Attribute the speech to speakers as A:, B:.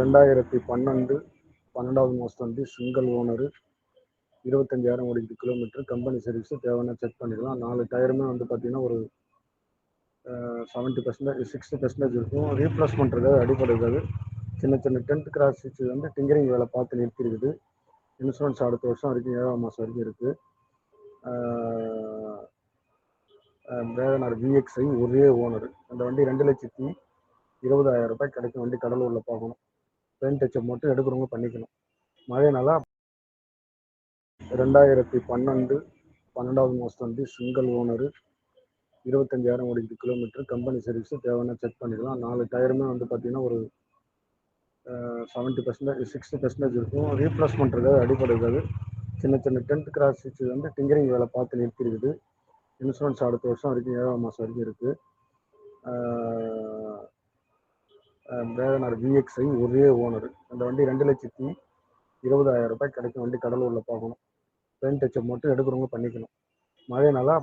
A: ரெண்டாயிரத்தி பன்னெண்டு பன்னெண்டாவது மாதம் வந்து சிங்கிள் ஓனரு இருபத்தஞ்சாயிரம் ஓடிக்குது கிலோமீட்டர் கம்பெனி சர்வீஸு தேவைன்னா செக் பண்ணிக்கலாம் நாலு டயருமே வந்து பார்த்தீங்கன்னா ஒரு செவன்ட்டி பர்சன்டேஜ் சிக்ஸ்டி பர்சன்டேஜ் இருக்கும். ரீப்ளேஸ்மெண்ட் இருக்காது அடிப்படை இருக்காது சின்ன சின்ன டென்ட் கிராஸ் வந்து டிங்கரிங் வேலை பார்த்து நிறுத்திருக்குது. இன்சூரன்ஸ் அடுத்த வருஷம் வரைக்கும் ஏழாம் மாதம் வரைக்கும் இருக்குது வேகனார் விஎக்ஸ்ஐ ஒரே ஓனர் அந்த வண்டி ரெண்டு லட்சத்தி இருபதாயிரம் ரூபாய் கிடைக்கும். வண்டி கடலூரில் பார்க்கணும் பெயிண்ட் டச்சப் மட்டும் எடுக்கிறவங்க பண்ணிக்கணும். மழை நாளாக ரெண்டாயிரத்தி பன்னெண்டு பன்னெண்டாவது மாதம் வந்து சிங்கிள் ஓனரு இருபத்தஞ்சாயிரம் ஓடிக்குது கிலோமீட்டர் கம்பெனி சர்வீஸு தேவைன்னா செக் பண்ணிக்கலாம். நாலு டயருமே வந்து பார்த்தீங்கன்னா ஒரு செவன்ட்டி பர்சன்டேஜ் சிக்ஸ்டி பர்சன்டேஜ் இருக்கும். ரீப்ளேஸ்மெண்ட் இருக்காது அடிப்படை இருக்காது. சின்ன சின்ன டென்த் கிராஸ் வந்து டிங்கரிங் வேலை பார்த்து நிறுத்திருக்குது. இன்சூரன்ஸ் அடுத்த வருஷம் வரைக்கும் ஏழாம் மாதம் வரைக்கும் இருக்குது வேகனார் விஎக்ஸ்ஐ ஒரே ஓனர் அந்த வண்டி ரெண்டு லட்சத்தி இருபதாயிரம் ரூபாய் கிடைக்கும். வண்டி கடலூரில் பார்க்கணும் பெயிண்ட் டச்சப் மட்டும் எடுக்கிறவங்க பண்ணிக்கணும். மழைனால